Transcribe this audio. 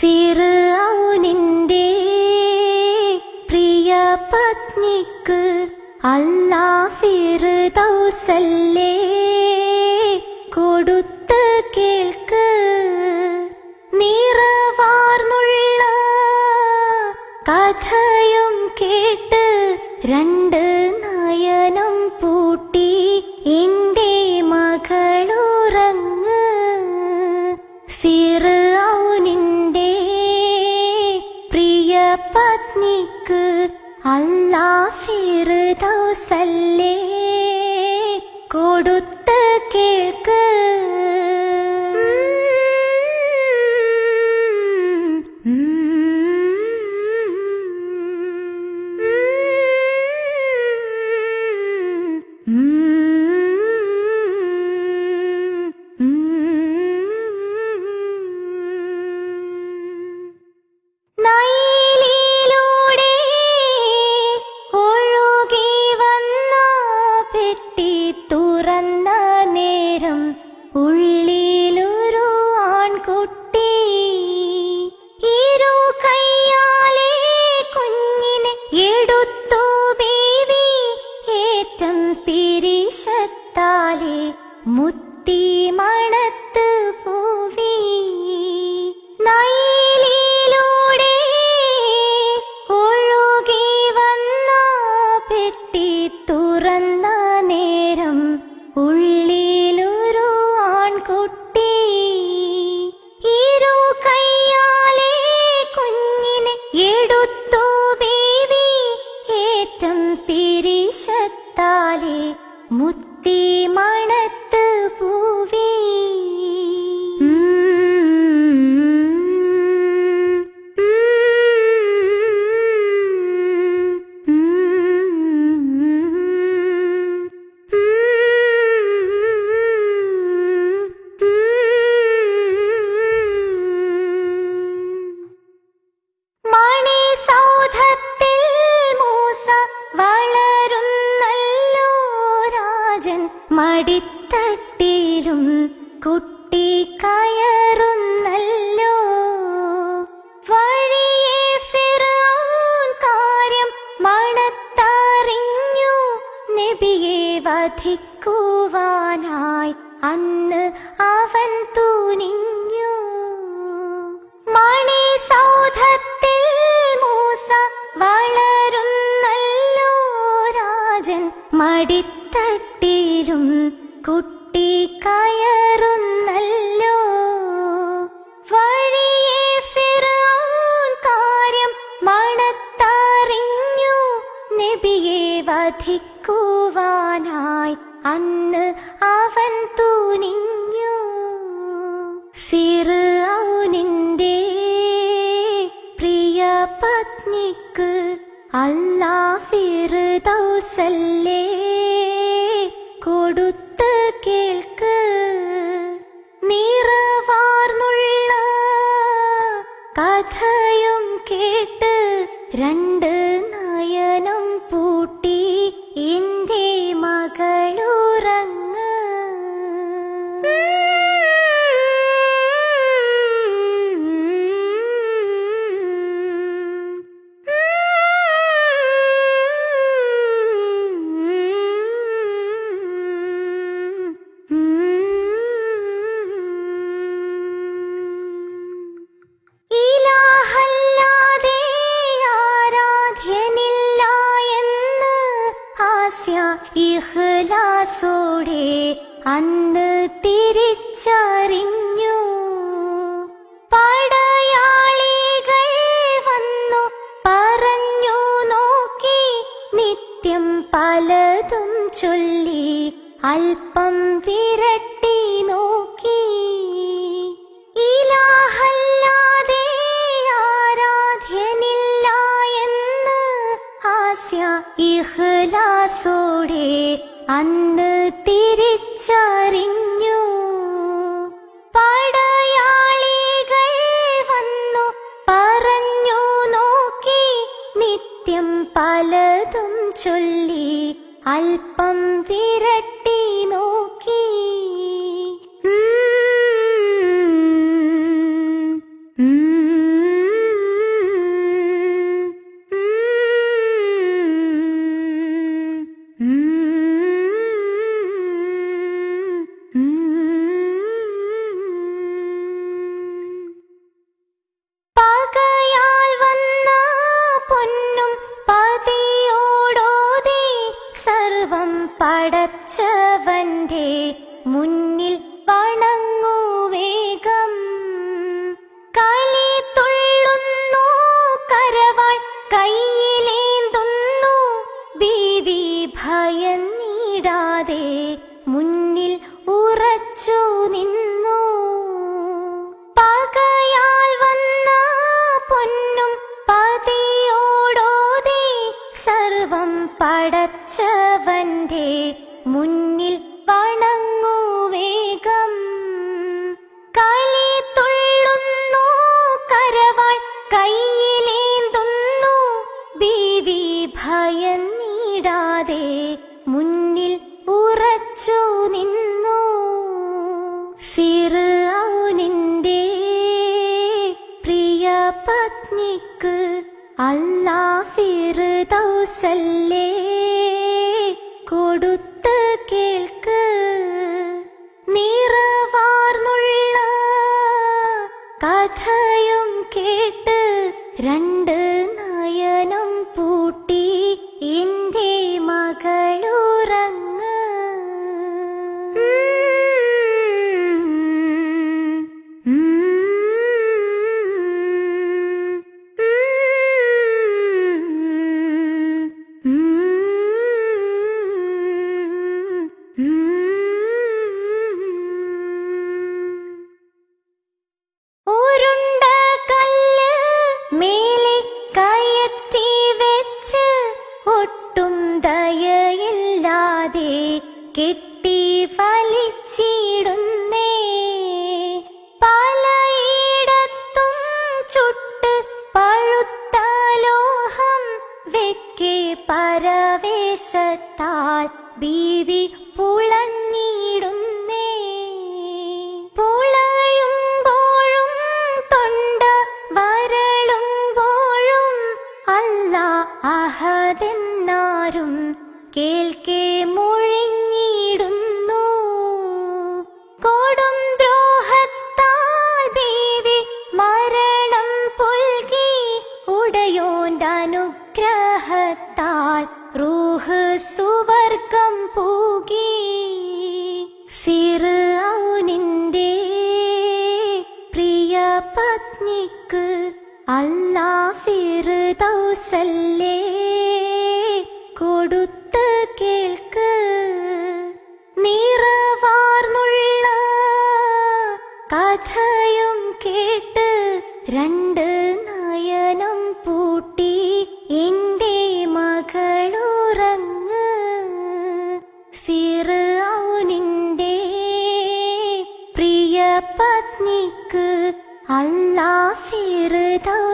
ഫിർഔനിന്റെ പ്രിയ പത്നിക്ക് അല്ലാ ഫിർദൗസല്ലേ കൊടുത്ത് കേൾക്ക് നിറവാർന്നുള്ള കഥയും കേട്ട് രണ്ട് നയനം പൂട്ടി എന്റെ അല്ലാ ഫിർദൗസല്ലേ തുറന്ന നേരം ഉള്ളിലൊരു ആൺകുട്ടി ഇരു കയ്യാലെ കുഞ്ഞിനെ എടുത്തു ബേബി. ഏറ്റം പിരിശത്താലെ മുത്തി മണത്ത് വധിക്കുവാനായി അന്ന് അവൻ തുനിഞ്ഞു. മണി സൗധത്തിൽ മൂസ വളരുന്നല്ലോ രാജൻ മടിത്തട്ടിലും കുട്ടി വധിക്കുവാനായി അന്ന് അവൻ തുനിഞ്ഞു. ഫിർഔനിന്റെ പ്രിയ പത്നിക്ക് അല്ലാ ഫിർദൗസല്ലേ കൊടുത്ത് കേൾക്ക്. ഇലാഹല്ലാതെ അല്പം വിരട്ടി നോക്കി. ഇലാഹല്ലാതെ ആരാധ്യനില്ല എന്ന് ആസ്യ ഇഹ്ലാസോടെ അന്ന് തിരിച്ചറിഞ്ഞു. പടയാളികൾ വന്നു പറഞ്ഞു നോക്കി. നിത്യം പലതും ചൊല്ലി അല്പം വിരട്ടി നോക്കി പടച്ചവന്റെ മുന്നിൽ വണങ്ങൂ വേഗം. കലി തുള്ളുന്നു കരവാൾ കയ്യിലേന്തുന്നു. ബീവി ഭയന്നിടാതെ മുന്നിൽ ഉറച്ചു നിന്നു. മുന്നിൽ വണങ്ങൂ വേഗം. കലി തുള്ളുന്നു കരവാൾ കയ്യിലേന്തുന്നു. ബീവി ഭയന്നിടാതെ മുന്നിൽ ഉറച്ചു നിന്നു. ഫിർഔനിന്റെ പ്രിയ പത്നിക്ക് അല്ലാ ഫിർദൗസല്ലേ കൊടുത്ത് രണ്ട് ഒട്ടും ദയയില്ലാതെ കെട്ടി ഫലിച്ചിടുന്നേ. പലയിടത്തും ചുട്ട് പഴുത്ത ലോഹം വെക്കെ പരവേശത്താൽ ബീവി പുളഞ്ഞിടുന്നേ കേൾക്കെ മൊഴിഞ്ഞിടുന്നു കൊടും ദ്രോഹത്താൽ ദേവി മരണം പുൽകി ഉടയോന്റെ അനുഗ്രഹത്താൽ റൂഹ് സുവർഗം പൂകി. ഫിർഔനിന്റെ പ്രിയ പത്നിക്ക് അല്ലാ ഫിർദൗസല്ലേ. കൊടുത്ത് കഥയും കേട്ട് രണ്ട് നയനം പൂട്ടി എന്റെ മകളുറങ്ങ്. ഫിറൗനിന്റെ പ്രിയ പത്നിക്ക് അല്ലാ ഫിർദൗസല്ലേ